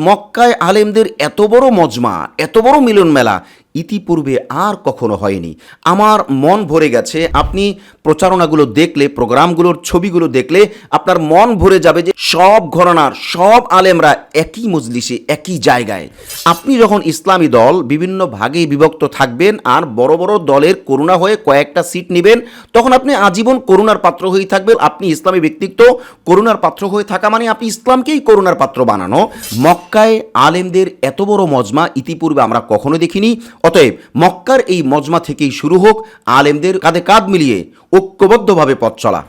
মক্কায় আলেমদের এত বড় মজমা এত বড় মিলন মেলা ইতিপূর্বে আর কখনো হয়নি। আমার মন ভরে গেছে, আপনি প্রচারণাগুলো দেখলে, প্রোগ্রামগুলোর ছবিগুলো দেখলে, আপনার মন ভরে যাবে যে সব ঘরানার সব আলেমরা একই মজলিসে, একই জায়গায়। আপনি যখন ইসলামী দল বিভিন্ন ভাগে বিভক্ত থাকবেন আর বড় বড় দলের করুণা হয়ে কয়েকটা সিট নেবেন, তখন আপনি আজীবন করুণার পাত্র হয়েই থাকবেন। আপনি ইসলামী ব্যক্তিত্ব, করুণার পাত্র হয়ে থাকা মানে আপনি ইসলামকেই করুণার পাত্র বানানো। মক্কায় আলেমদের এত বড় মজমা ইতিপূর্বে আমরা কখনো দেখিনি। অতএব মক্কার এই মজমা থেকেই শুরু হোক আলেমদের কাঁধে কাঁধ মিলিয়ে ঐক্যবদ্ধভাবে পথ চলা।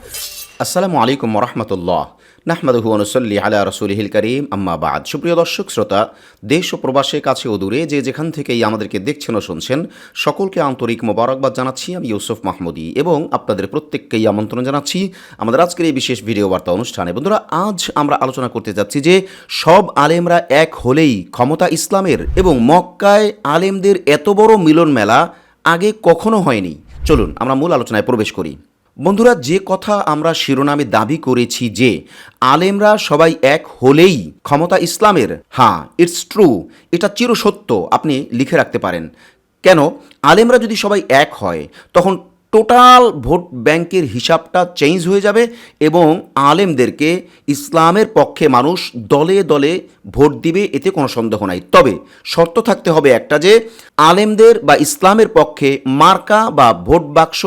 আসসালামু আলাইকুম রহমতুল্লাহ নাহমাদহু অনুসল্লি আলা রসুলহিল করিম। আম্মা বাদ। সুপ্রিয় দর্শক, শ্রোতা, দেশ ও প্রবাসে, কাছে ও দূরে যে যেখান থেকেই আমাদেরকে দেখছেন ও শুনছেন, সকলকে আন্তরিক মোবারকবাদ জানাচ্ছি। আমি ইউসুফ মাহমুদি এবং আপনাদের প্রত্যেককেই আমন্ত্রণ জানাচ্ছি আমাদের আজকের এই বিশেষ ভিডিও বার্তা অনুষ্ঠানে। বন্ধুরা, আজ আমরা আলোচনা করতে যাচ্ছি যে সব আলেমরা এক হলেই ক্ষমতা ইসলামের এবং মক্কায় আলেমদের এত বড় মিলন মেলা আগে কখনো হয়নি। চলুন, আমরা মূল আলোচনায় প্রবেশ করি। বন্ধুরা, যে কথা আমরা শিরোনামে দাবি করেছি যে আলেমরা সবাই এক হলেই ক্ষমতা ইসলামের হ্যাঁ ইটস ট্রু এটা চিরসত্য, আপনি লিখে রাখতে পারেন। কেন? আলেমরা যদি সবাই এক হয়, তখন টোটাল ভোট ব্যাংকের হিসাবটা চেঞ্জ হয়ে যাবে এবং আলেমদেরকে ইসলামের পক্ষে মানুষ দলে দলে ভোট দিবে, এতে কোনো সন্দেহ নাই। তবে শর্ত থাকতে হবে একটা যে, আলেমদের বা ইসলামের পক্ষে মার্কা বা ভোট বাক্স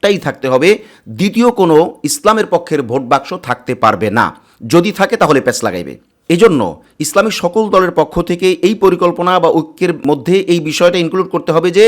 একটাই থাকতে হবে। দ্বিতীয় কোনো ইসলামের পক্ষের ভোট বাক্স থাকতে পারবে না। যদি থাকে তাহলে প্যাচ লাগাইবে। এজন্য ইসলামী সকল দলের পক্ষ থেকে এই পরিকল্পনা বা ঐক্যের মধ্যে এই বিষয়টা ইনক্লুড করতে হবে যে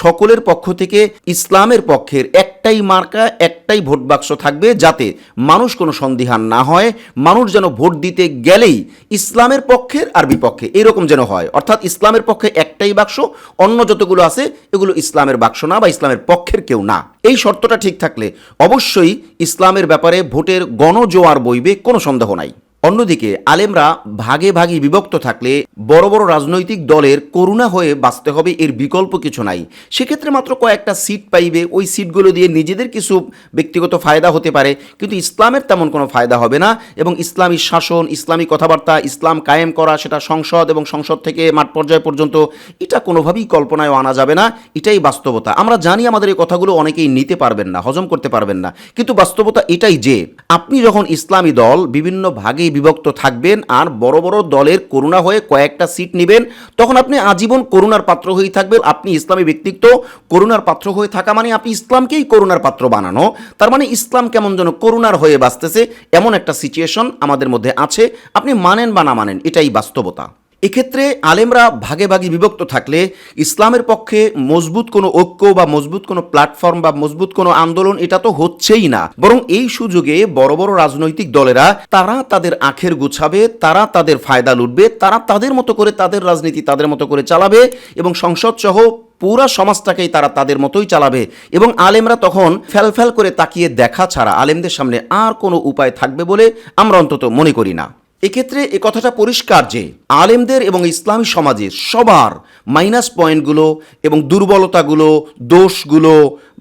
সকলের পক্ষ থেকে ইসলামের পক্ষের একটাই মার্কা, একটাই ভোট বাক্স থাকবে যাতে মানুষ কোনো সন্দিহান না হয়, মানুষ যেন ভোট দিতে গেলেই ইসলামের পক্ষের আর বিপক্ষে। এরকম যেন হয়। অর্থাৎ ইসলামের পক্ষে একটাই বাক্স, অন্য যতগুলো আছে এগুলো ইসলামের বাক্স না বা ইসলামের পক্ষের কেউ না। এই শর্তটা ঠিক থাকলে অবশ্যই ইসলামের ব্যাপারে ভোটের গণজোয়ার বইবে, কোনো সন্দেহ নাই। অন্যদিকে আলেমরা ভাগে ভাগে বিভক্ত থাকলে বড় বড় রাজনৈতিক দলের করুণা হয়ে বাঁচতে হবে এর বিকল্প কিছু নাই। সেক্ষেত্রে মাত্র কয়েকটা সিট পাইবে। ওই সিটগুলো দিয়ে নিজেদের কিছু ব্যক্তিগত ফায়দা হতে পারে। কিন্তু ইসলামের তেমন কোনো ফায়দা হবে না এবং ইসলামী শাসন, ইসলামী কথাবার্তা, ইসলাম কায়েম করা, সেটা সংসদ এবং সংসদ থেকে মাঠ পর্যায় পর্যন্ত, এটা কোনোভাবেই কল্পনায় আনা যাবে না। এটাই বাস্তবতা। আমরা জানি আমাদের এই কথাগুলো অনেকেই নিতে পারবেন না, হজম করতে পারবেন না। কিন্তু বাস্তবতা এটাই যে, আপনি যখন ইসলামী দল বিভিন্ন ভাগে বিভক্ত থাকবেন আর বড় বড় দলের করুণা হয়ে কয়েকটা সিট নেবেন, তখন আপনি আজীবন করুণার পাত্র হয়েই থাকবেন। আপনি ইসলামী ব্যক্তিত্ব, করুণার পাত্র হয়ে থাকা মানে আপনি ইসলামকেই করুণার পাত্র বানানো। তার মানে ইসলাম কেমন যেন করুণার হয়ে বাঁচতেছে, এমন একটা সিচুয়েশন আমাদের মধ্যে আছে। আপনি মানেন বা না মানেন, এটাই বাস্তবতা। এক্ষেত্রে আলেমরা ভাগে ভাগে বিভক্ত থাকলে ইসলামের পক্ষে মজবুত কোনো ঐক্য বা মজবুত কোনো প্ল্যাটফর্ম বা মজবুত কোনো আন্দোলন এটা তো হচ্ছেই না। বরং এই সুযোগে বড় বড় রাজনৈতিক দলেরা তারা তাদের আখের গুছাবে, তারা তাদের ফায়দা লুটবে, তারা তাদের মতো করে তাদের রাজনীতি তাদের মতো করে চালাবে এবং সংসদ সহ পুরা সমাজটাকেই তারা তাদের মতোই চালাবে এবং আলেমরা তখন ফ্যাল করে তাকিয়ে দেখা ছাড়া আলেমদের সামনে আর কোনো উপায় থাকবে বলে আমরা অন্তত মনে করি না। এক্ষেত্রে এ কথাটা পরিষ্কার যে আলেমদের এবং ইসলামী সমাজের সবার মাইনাস পয়েন্টগুলো এবং দুর্বলতাগুলো, দোষগুলো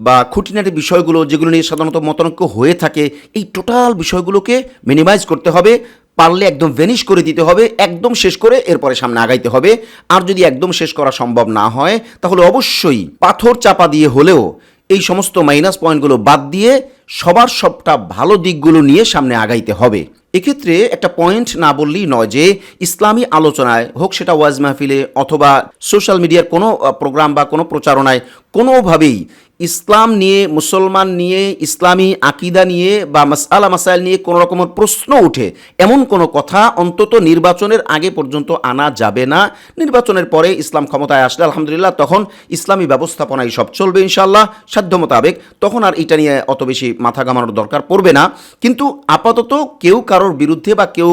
বা খুঁটিনাটি বিষয়গুলো যেগুলো নিয়ে সাধারণত মতানৈক্য হয়ে থাকে, এই টোটাল বিষয়গুলোকে মিনিমাইজ করতে হবে, পারলে একদম ভেনিশ করে দিতে হবে, একদম শেষ করে এরপরে সামনে আগাইতে হবে। আর যদি একদম শেষ করা সম্ভব না হয়, তাহলে অবশ্যই পাথর চাপা দিয়ে হলেও এই সমস্ত মাইনাস পয়েন্টগুলো বাদ দিয়ে সবার সবটা ভালো দিকগুলো নিয়ে সামনে আগাইতে হবে। এক্ষেত্রে একটা পয়েন্ট না বললেই নয় যে ইসলামী আলোচনায় হোক সেটা ওয়াজ মাহফিলে অথবা সোশ্যাল মিডিয়ার কোনো প্রোগ্রাম বা কোনো প্রচারণায় কোনোভাবেই ইসলাম নিয়ে, মুসলমান নিয়ে, ইসলামী আকিদা নিয়ে বা মাসালা মাসাইল নিয়ে কোনো রকমের প্রশ্ন উঠে এমন কোনো কথা অন্তত নির্বাচনের আগে পর্যন্ত আনা যাবে না। নির্বাচনের পরে ইসলাম ক্ষমতায় আসলে আলহামদুলিল্লাহ তখন ইসলামী ব্যবস্থাপনায় সব চলবে ইনশাল্লাহ সাধ্য মোতাবেক। তখন আর এটা নিয়ে অত বেশি মাথা ঘামানোর দরকার পড়বে না। কিন্তু আপাতত কেউ কারোর বিরুদ্ধে বা কেউ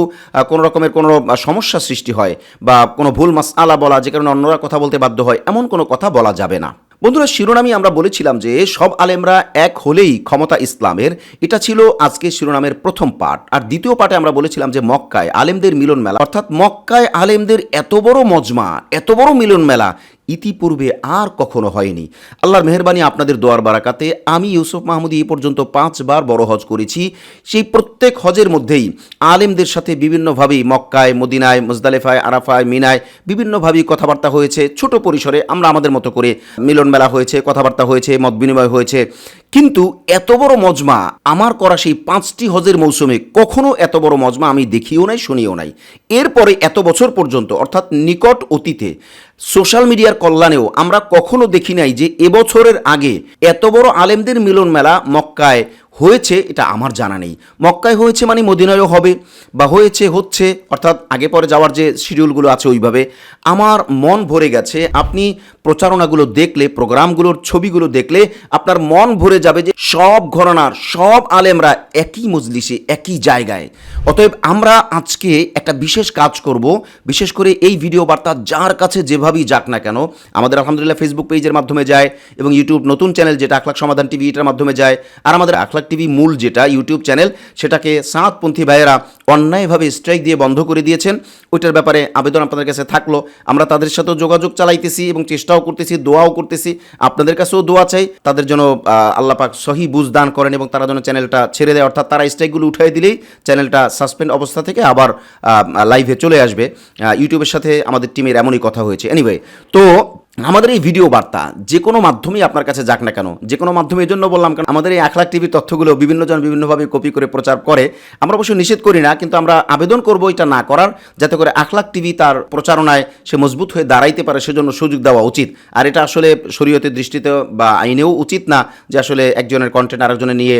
কোনো রকমের কোনো সমস্যা সৃষ্টি হয় বা কোনো ভুল মাস আলা বলা, যে কারণে অন্যরা কথা বলতে বাধ্য হয়, এমন কোনো কথা বলা যাবে না। বন্ধুরা, শিরোনামে আমরা বলেছিলাম যে সব আলেমরা এক হলেই ক্ষমতা ইসলামের। এটা ছিল আজকে শিরোনামের প্রথম পাঠ। আর দ্বিতীয় পাঠে আমরা বলেছিলাম যে মক্কায় আলেমদের মিলন মেলা অর্থাৎ মক্কায় আলেমদের এত বড় মজমা, এত বড় মিলন মেলা ইতিপূর্বে আর কখনো হয়নি। আল্লাহর মেহরবানি আপনাদের দোয়ার বারাকাতে। আমি ইউসুফ মাহমুদি এই পর্যন্ত পাঁচবার বড় হজ করেছি। সেই প্রত্যেক হজের মধ্যেই আলেমদের সাথে বিভিন্নভাবেই মক্কায়, মদিনায়, মুজদালেফায়, আরাফায়, মিনায় বিভিন্নভাবেই কথাবার্তা হয়েছে। ছোট পরিসরে আমরা আমাদের মতো করে মিলনমেলা হয়েছে, কথাবার্তা হয়েছে, মত বিনিময় হয়েছে। কিন্তু এত বড় মজমা আমার করা সেই পাঁচটি হজের মৌসুমে কখনো এত বড় মজমা আমি দেখিও নাই, শুনিও নাই। এরপরে এত বছর পর্যন্ত, অর্থাৎ নিকট অতীতে, সোশ্যাল মিডিয়ার কল্যাণেও আমরা কখনো দেখি নাই যে এবছরের আগে এত বড় আলেমদের মিলন মেলা মক্কায় হয়েছে, এটা আমার জানা নেই। মক্কায় হয়েছে মানে মদিনায়ও হবে, বা হয়েছে, হচ্ছে, অর্থাৎ আগে পরে যাওয়ার যে শিডিউলগুলো আছে ওইভাবে। আমার মন ভরে গেছে, আপনি প্রচারণাগুলো দেখলে, প্রোগ্রামগুলোর ছবিগুলো দেখলে, আপনার মন ভরে যাবে যে সব ঘরানার, সব আলেমরা একই মজলিসে, একই জায়গায়। অতএব আমরা আজকে একটা বিশেষ কাজ করব, বিশেষ করে এই ভিডিও বার্তা যার কাছে যেভাবেই যাক না কেন, আমাদের আলহামদুলিল্লাহ ফেসবুক পেজের মাধ্যমে যায়, এবং ইউটিউব নতুন চ্যানেল যেটা, আখলাক সমাধান টিভি এটার মাধ্যমে যায়, আর আমাদের আখলাক টিভি মূল যেটা, ইউটিউব চ্যানেল, সেটাকে সাতপন্থী ভাইয়েরা অন্যায়ভাবে স্ট্রাইক দিয়ে বন্ধ করে দিয়েছেন। ওইটার ব্যাপারে আবেদন আপনাদের কাছে থাকল। আমরা তাদের সাথেও যোগাযোগ চালাইতেছি এবং চেষ্টাও করতেছি, দোয়াও করতেছি। আপনাদের কাছেও দোয়া চাই। তাদের জন্য আল্লাহ পাক সহি বুঝ দান করেন এবং তারা যেন চ্যানেলটা ছেড়ে দেয়। অর্থাৎ তারা স্ট্রাইকগুলো উঠাই দিলেই চ্যানেলটা সাসপেন্ড অবস্থা থেকে আবার লাইভে চলে আসবে। ইউটিউবের সাথে আমাদের টিমের এমনই কথা হয়েছে। এনিওয়ে তো আমাদের এই ভিডিও বার্তা যে কোনো মাধ্যমেই আপনার কাছে যাক না কেন, যে কোনো মাধ্যমে এই জন্য বললাম কারণ আমাদের এই এক লাখ টিভির তথ্যগুলো বিভিন্ন জন বিভিন্নভাবে কপি করে প্রচার করে, আমরা অবশ্যই নিষেধ করি না, কিন্তু আমরা আবেদন করব এটা না করার, যাতে করে এক লাখ টিভি তার প্রচারণায় সে মজবুত হয়ে দাঁড়াইতে পারে, সেজন্য সুযোগ দেওয়া উচিত। আর এটা আসলে শরীয়তের দৃষ্টিতে বা আইনেও উচিত না যে আসলে একজনের কন্টেন্ট আরেকজনে নিয়ে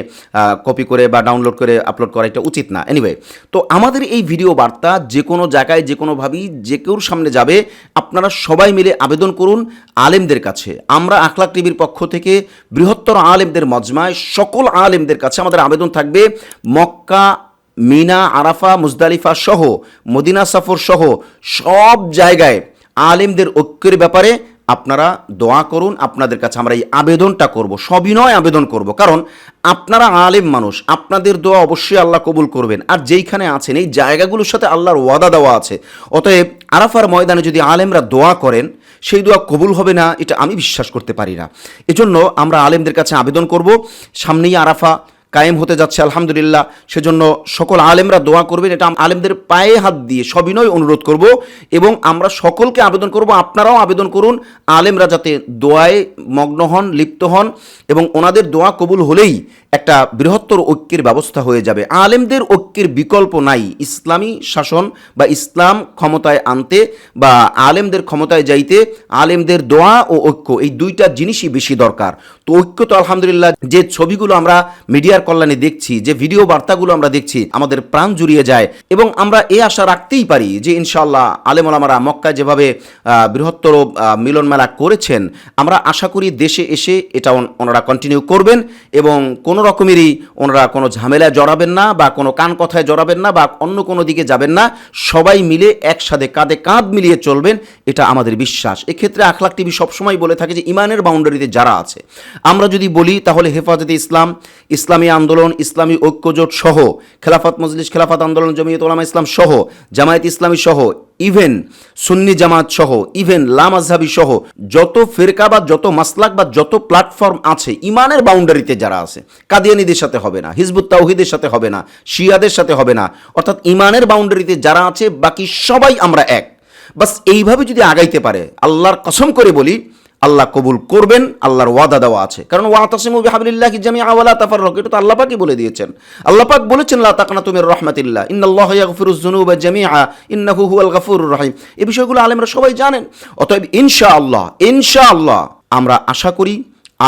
কপি করে বা ডাউনলোড করে আপলোড করা এটা উচিত না। এনিওয়ে তো আমাদের এই ভিডিও বার্তা যে কোনো জায়গায় যে কোনোভাবেই যে কেউর সামনে যাবে, আপনারা সবাই মিলে আবেদন করুন আলেমদের কাছে। আমরা আখলাক টিভির পক্ষ থেকে বৃহত্তর আলেমদের মজমায়, সকল আলেমদের কাছে আমাদের আবেদন থাকবে মক্কা, মিনা, আরাফা, মুজদালিফা সহ, মদিনা সফর সহ সব জায়গায় আলেমদের ঐক্যের ব্যাপারে আপনারা দোয়া করুন, আপনাদের কাছে আমরা এই আবেদনটা করব, সবিনয় আবেদন করব। কারণ আপনারা আলেম মানুষ, আপনাদের দোয়া অবশ্যই আল্লাহ কবুল করবেন। আর যেইখানে আছেন, এই জায়গাগুলোর সাথে আল্লাহর ওয়াদা দেওয়া আছে। অতএব আরাফার ময়দানে যদি আলেমরা দোয়া করেন, সেই দোয়া কবুল হবে না, এটা আমি বিশ্বাস করতে পারি না। এজন্য আমরা আলেমদের কাছে আবেদন করব। সামনেই আরাফা কায়েম হতে যাচ্ছে, আলহামদুলিল্লাহ। সেজন্য সকল আলেমরা দোয়া করবেন, এটা আলেমদের পায়ে হাত দিয়ে সবিনয় অনুরোধ করব এবং আমরা সকলকে আবেদন করব, আপনারাও আবেদন করুন, আলেমরা যাতে দোয়ায় মগ্ন হন, লিপ্ত হন এবং ওনাদের দোয়া কবুল হলেই একটা বৃহত্তর ঐক্যের ব্যবস্থা হয়ে যাবে। আলেমদের ঐক্যের বিকল্প নাই ইসলামী শাসন বা ইসলাম ক্ষমতায় আনতে বা আলেমদের ক্ষমতায় যাইতে, আলেমদের দোয়া ও ঐক্য, এই দুইটা জিনিসই বেশি দরকার। তো ঐক্য তো আলহামদুলিল্লাহ, যে ছবিগুলো আমরা মিডিয়ার কল্যাণে দেখছি, যে ভিডিও বার্তাগুলো আমরা দেখছি, আমাদের প্রাণ জুড়িয়ে যায়। এবং আমরা এ আশা রাখতেই পারি যে ইনশাআল্লাহ আলেম ওলামারা মক্কায় যেভাবে বৃহত্তর মিলন মেলা করেছেন, আমরা আশা করি দেশে এসে এটা ওনারা কন্টিনিউ করবেন এবং কোনো রকমেরই ওনারা কোনো ঝামেলায় জড়াবেন না বা কোনো কান কথায় জড়াবেন না বা অন্য কোনো দিকে যাবেন না। সবাই মিলে একসাথে কাঁধে কাঁধ মিলিয়ে চলবেন, এটা আমাদের বিশ্বাস। এক্ষেত্রে আখলাক টিভি সবসময় বলে থাকে যে, ইমানের বাউন্ডারিতে যারা আছে। আমরা যদি বলি তাহলে হেফাজতে ইসলাম, ইসলামী আন্দোলন, ইসলামী ঐক্যজোট সহ, খেলাফত মজলিস, খেলাফত আন্দোলন, জমিয়ত ওলামা ইসলাম সহ, জামায়াত ইসলামী সহ ইভেন সুন্নি জামাত সহ ইভেন লামাজহাবি সহ, যত ফেরকা বা যত মাসলাক বা যত প্ল্যাটফর্ম আছে, ইমানের বাউন্ডারিতে যারা আছে, কাদিয়ানিদের সাথে হবে না, হিজবুত তাওহিদের সাথে হবে না, শিয়াদের সাথে হবে না, অর্থাৎ ইমানের বাউন্ডারিতে যারা আছে, বাকি সবাই আমরা এক। বাস এইভাবে যদি আগাইতে পারে, আল্লাহর কসম করে বলি আল্লাহ কবুল করবেন, আল্লাহর ওয়াদা দেওয়া আছে। কারণ ওয়াতাসিমু বিহাবিলিল্লাহি জামিআ ওয়ালা তাফাররাকু, এটা তো আল্লাহ পাকই বলে দিয়েছেন। আল্লাহ পাক বলেছেন, লা তাকনাতু মির রাহমাতিল্লাহ, ইন্নাল্লাহা ইয়াগফিরুয যুনুবা জামিআ, ইন্নাহু হুয়াল গফুরুর রহিম। এই বিষয়গুলো আলেমরা সবাই জানেন। অতএব ইনশাআল্লাহ ইনশাআল্লাহ আমরা আশা করি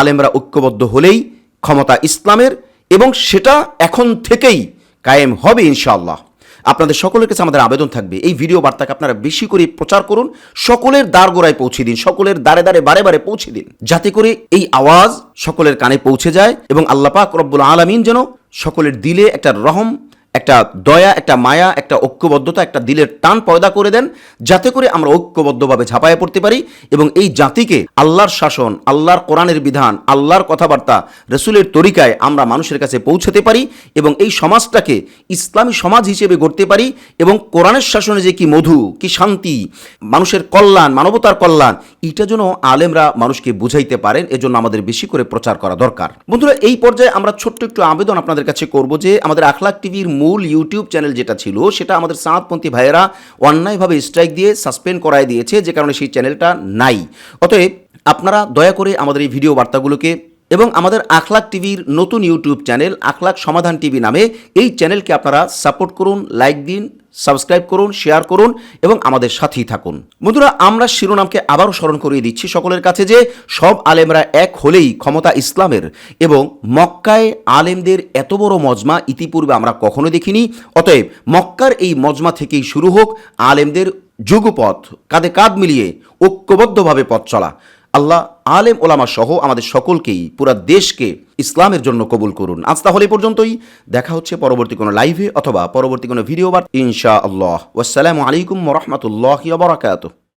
আলেমরা ঐক্যবদ্ধ হলেই ক্ষমতা ইসলামের এবং সেটা এখন থেকেই কায়েম হবে ইনশাআল্লাহ। আপনাদের সকলের কাছে আমাদের আবেদন থাকবে। এই ভিডিও বার্তাকে আপনারা বেশি করে প্রচার করুন, সকলের দ্বার গোড়ায় পৌঁছে দিন, সকলের দ্বারে দ্বারে বারে বারে পৌঁছে দিন। যাতে করে এই আওয়াজ সকলের কানে পৌঁছে যায় এবং আল্লাপাক রব্বুল আলমিন যেন সকলের দিলে একটা রহম একটা দয়া, একটা মায়া, একটা ঐক্যবদ্ধতা, একটা দিলের টান পয়দা করে দেন, যাতে করে আমরা ঐক্যবদ্ধভাবে ঝাঁপায়ে পড়তে পারি এবং এই জাতিকে আল্লাহর শাসন, আল্লাহর কোরআনের বিধান, আল্লাহর কথাবার্তা, রসুলের তরিকায় আমরা মানুষের কাছে পৌঁছাতে পারি এবং এই সমাজটাকে ইসলামী সমাজ হিসেবে গড়তে পারি এবং কোরআনের শাসনে যে কি মধু, কি শান্তি, মানুষের কল্যাণ, মানবতার কল্যাণ, এটা যেন আলেমরা মানুষকে বুঝাইতে পারেন, এজন্য আমাদের বেশি করে প্রচার করা দরকার। বন্ধুরা, এই পর্যায়ে আমরা ছোট্ট একটু আবেদন আপনাদের কাছে করব যে আমাদের আখলাক টিভির মূল ইউটিউব চ্যানেল যেটা ছিল, সেটা আমাদের সাঁতপন্থী ভাইয়েরা অন্যায়ভাবে স্ট্রাইক দিয়ে সাসপেন্ড করায় দিয়েছে, যে কারণে সেই চ্যানেলটা নাই। অতএব আপনারা দয়া করে আমাদের এই ভিডিও বার্তাগুলোকে এবং আমাদের আখলাক টিভির নতুন ইউটিউব চ্যানেল আখলাক সমাধান টিভি নামে এই চ্যানেলকে আপনারা সাপোর্ট করুন, লাইক দিন, সাবস্ক্রাইব করুন, শেয়ার করুন এবং আমাদের সাথেই থাকুন। বন্ধুরা, আমরা শিরোনামকে আবারও স্মরণ করিয়ে দিচ্ছি সকলের কাছে যে সব আলেমরা এক হলেই ক্ষমতা ইসলামের এবং মক্কায় আলেমদের এত বড় মজমা ইতিপূর্বে আমরা কখনো দেখিনি। অতএব মক্কার এই মজমা থেকেই শুরু হোক, আলেমদের যুগপথ কাঁধে কাঁধ মিলিয়ে ঐক্যবদ্ধভাবে পথ চলা। আল্লাহ আলেম ওলামা সহ আমাদের সকলকেই, পুরা দেশকে ইসলামের জন্য কবুল করুন। আজ তাহলে পর্যন্তই। দেখা হচ্ছে পরবর্তী কোনো লাইভে অথবা পরবর্তী কোনো ভিডিও বার ইনশা আল্লাহ ওয়াসালামু আলাইকুম রহমতুল্লাহ বারাকাতুহ।